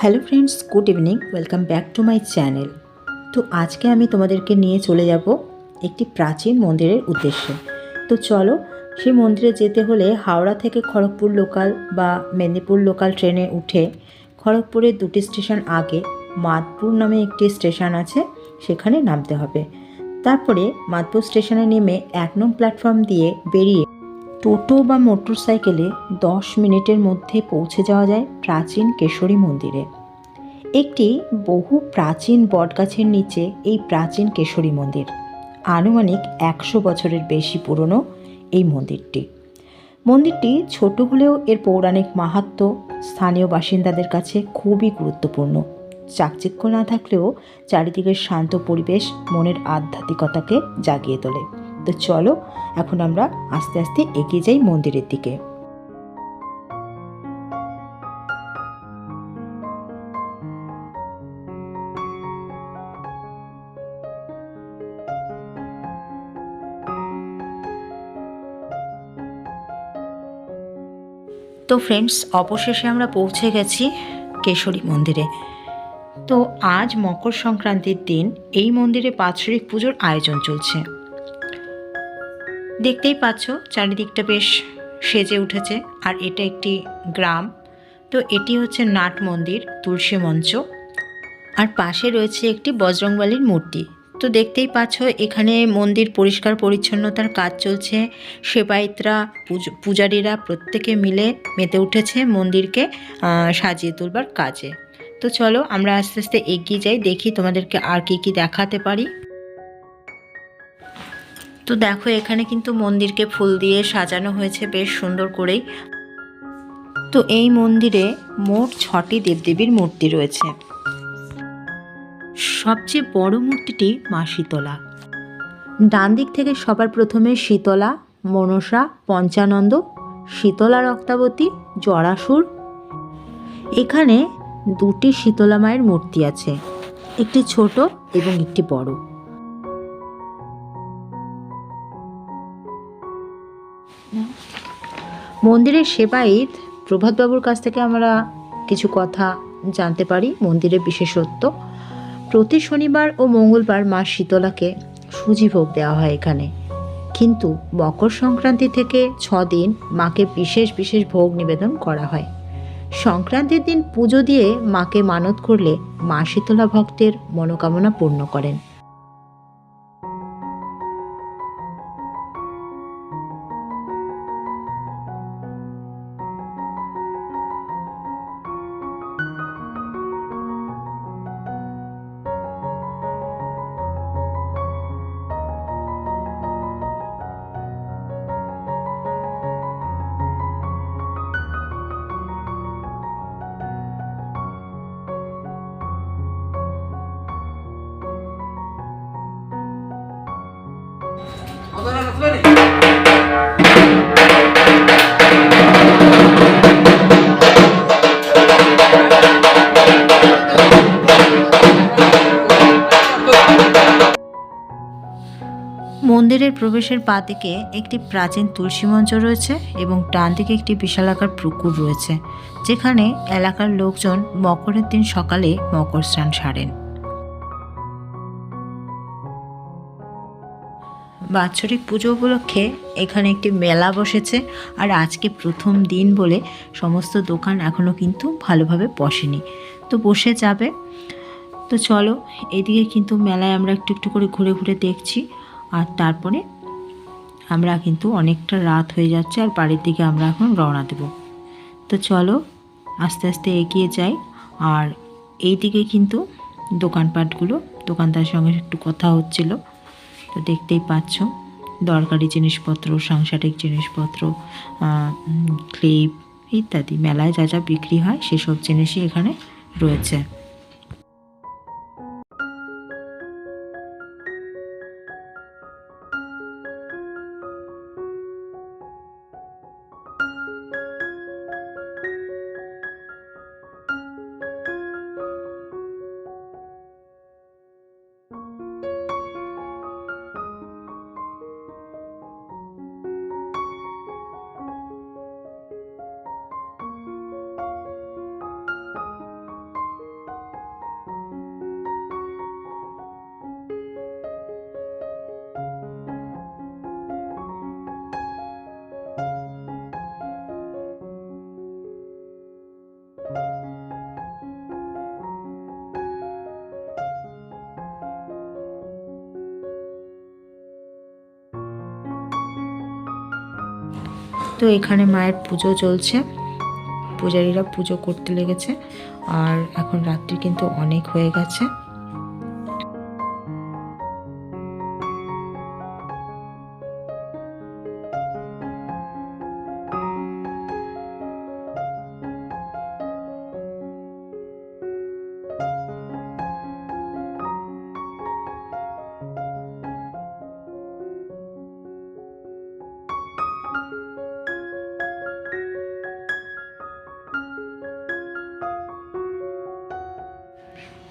Hello friends, good evening, welcome back to my channel. তো আজকে আমি তোমাদেরকে নিয়ে চলে যাব একটি প্রাচীন মন্দিরের উদ্দেশ্যে। তো চলো, সেই মন্দিরে যেতে হলে হাওড়া থেকে খড়গপুর লোকাল বা মেদিনীপুর লোকাল ট্রেনে উঠে খড়গপুরের দুটি স্টেশন আগে মাদপুর নামে একটি স্টেশন আছে, সেখানে নামতে হবে। তারপরে মাদপুর স্টেশনে নেমে এক নং প্ল্যাটফর্ম দিয়ে বেরিয়ে টোটো বা মোটর সাইকেলে দশ মিনিটের মধ্যে পৌঁছে যাওয়া যায় প্রাচীন কেশরী মন্দিরে। একটি বহু প্রাচীন বটগাছের নিচে এই প্রাচীন কেশরী মন্দির। আনুমানিক একশো বছরের বেশি পুরনো এই মন্দিরটি। মন্দিরটি ছোট হলেও এর পৌরাণিক মাহাত্ম্য স্থানীয় বাসিন্দাদের কাছে খুবই গুরুত্বপূর্ণ। চাকচিক্য না থাকলেও চারিদিকের শান্ত পরিবেশ মনের আধ্যাত্মিকতাকে জাগিয়ে তোলে। তো চলো, এখন আমরা আস্তে আস্তে এগিয়ে যাই মন্দিরের দিকে। তো ফ্রেন্ডস অবশেষে আমরা পৌঁছে গেছি কেশরী মন্দিরে। তো আজ মকর সংক্রান্তির দিন এই মন্দিরে বাৎসরিক পুজোর আয়োজন চলছে। দেখতেই পাচ্ছ, চারিদিকটা বেশ সেজে উঠেছে, আর এটা একটি গ্রাম। তো এটি হচ্ছে নাট মন্দির, তুলসী মঞ্চ। আর পাশে রয়েছে একটি বজরংবলীর মূর্তি। তো দেখতেই পাচ্ছ, এখানে মন্দির পরিষ্কার পরিচ্ছন্নতার কাজ চলছে। সেবায়িতরা, পুজ- পূজারীরা প্রত্যেকে মিলে মেতে উঠেছে মন্দিরকে সাজিয়ে তুলবার কাজে। তো চলো আমরা আস্তে আস্তে এগিয়ে যাই, দেখি তোমাদেরকে আর কি কি দেখাতে পারি। তো দেখো, এখানে কিন্তু মন্দিরকে ফুল দিয়ে সাজানো হয়েছে বেশ সুন্দর করেই। তো এই মন্দিরে মোট ছটি দেবদেবীর মূর্তি রয়েছে। সবচেয়ে বড় মূর্তিটি মা শীতলা। ডান দিক থেকে সবার প্রথমে শীতলা, মনসা, পঞ্চানন্দ শীতলা রক্তাবতী জরাসুর। এখানে দুটি শীতলা মায়ের মূর্তি আছে, একটি ছোট এবং একটি বড়। মন্দিরের সেবায়িত, প্রভাতবাবুর কাছ থেকে আমরা কিছু কথা জানতে পারি, মন্দিরের বিশেষত্ব। প্রতি শনিবার ও মঙ্গলবার মা শীতলাকে সুজি ভোগ দেওয়া হয় এখানে। কিন্তু মকর সংক্রান্তি থেকে ছ দিন মাকে বিশেষ বিশেষ ভোগ নিবেদন করা হয়। সংক্রান্তির দিন পুজো দিয়ে মাকে মানত করলে মা শীতলা ভক্তের মনোকামনা পূর্ণ করেন। মন্দিরের প্রবেশের পা দিকে একটি প্রাচীন তুলসী মঞ্চ রয়েছে এবং ডান দিকে একটি বিশালাকার পুকুর রয়েছে, যেখানে এলাকার লোকজন মকরের দিন সকালে মকর স্নান সারেন। বাৎসরিক পুজো উপলক্ষে এখানে একটি মেলা বসেছে আর আজকে প্রথম দিন বলে সমস্ত দোকান এখনও কিন্তু ভালোভাবে বসেনি। তো বসে যাবে। তো চলো, এদিকে কিন্তু মেলায় আমরা একটু একটু করে ঘুরে ঘুরে দেখছি। আর তারপরে আমরা কিন্তু অনেকটা রাত হয়ে যাচ্ছে আর বাড়ির দিকে আমরা এখন রওনা দেব। তো চলো আস্তে আস্তে এগিয়ে যাই আর এই দিকে কিন্তু দোকানপাটগুলো দোকানদারের সঙ্গে একটু কথা হচ্ছিল। তো দেখতেই পাচ্ছ দরকারি জিনিসপত্র, সাংসারিক জিনিসপত্র ক্লিপ ইত্যাদি, মেলায় যা যা বিক্রি হয় সেসব জিনিসই এখানে রয়েছে। তো এখানে মায়ের পুজো চলছে। পূজারীরা পুজো করতে লেগেছে। আর এখন রাত্রি কিন্তু অনেক হয়ে গেছে।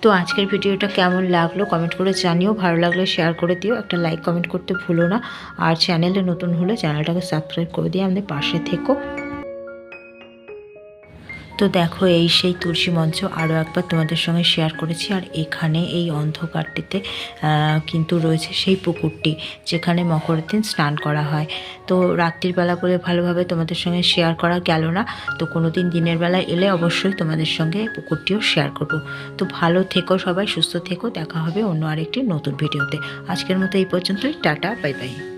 তো আজকের ভিডিওটা কেমন লাগল কমেন্ট করে জানিও, ভালো লাগলে শেয়ার করে দিও, একটা লাইক কমেন্ট করতে ভুলো না। আর চ্যানেলে নতুন হলে চ্যানেলটাকে সাবস্ক্রাইব করে দিয়ে আমাদের পাশে থেকো। তো দেখো, এই সেই তুলসী মঞ্চ আরও একবার তোমাদের সঙ্গে শেয়ার করেছি। আর এখানে এই অন্ধকারটিতে কিন্তু রয়েছে সেই পুকুরটি যেখানে মকরের দিন স্নান করা হয়। তো রাত্রির বেলা বলে ভালোভাবে তোমাদের সঙ্গে শেয়ার করা গেল না। তো কোনো দিন দিনের বেলা এলে অবশ্যই তোমাদের সঙ্গে পুকুরটিও শেয়ার করব। তো ভালো থেকো সবাই, সুস্থ থেকো। দেখা হবে অন্য আরেকটি নতুন ভিডিওতে আজকের মতো এই পর্যন্তই। Tata bye bye